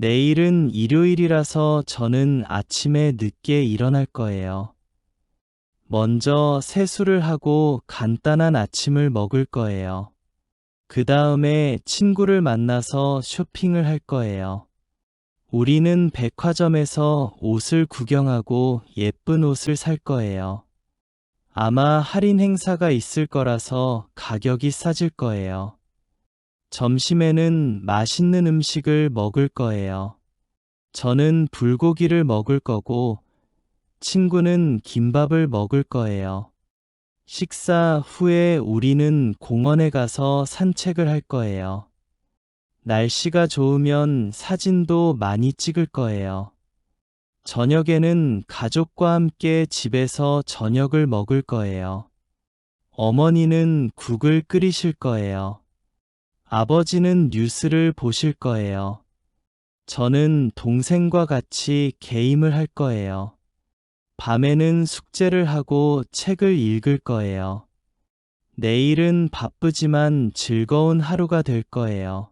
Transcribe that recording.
내일은 일요일이라서 저는 아침에 늦게 일어날 거예요. 먼저 세수를 하고 간단한 아침을 먹을 거예요. 그 다음에 친구를 만나서 쇼핑을 할 거예요. 우리는 백화점에서 옷을 구경하고 예쁜 옷을 살 거예요. 아마 할인 행사가 있을 거라서 가격이 싸질 거예요. 점심에는 맛있는 음식을 먹을 거예요. 저는 불고기를 먹을 거고, 친구는 김밥을 먹을 거예요. 식사 후에 우리는 공원에 가서 산책을 할 거예요. 날씨가 좋으면 사진도 많이 찍을 거예요. 저녁에는 가족과 함께 집에서 저녁을 먹을 거예요. 어머니는 국을 끓이실 거예요. 아버지는 뉴스를 보실 거예요. 저는 동생과 같이 게임을 할 거예요. 밤에는 숙제를 하고 책을 읽을 거예요. 내일은 바쁘지만 즐거운 하루가 될 거예요.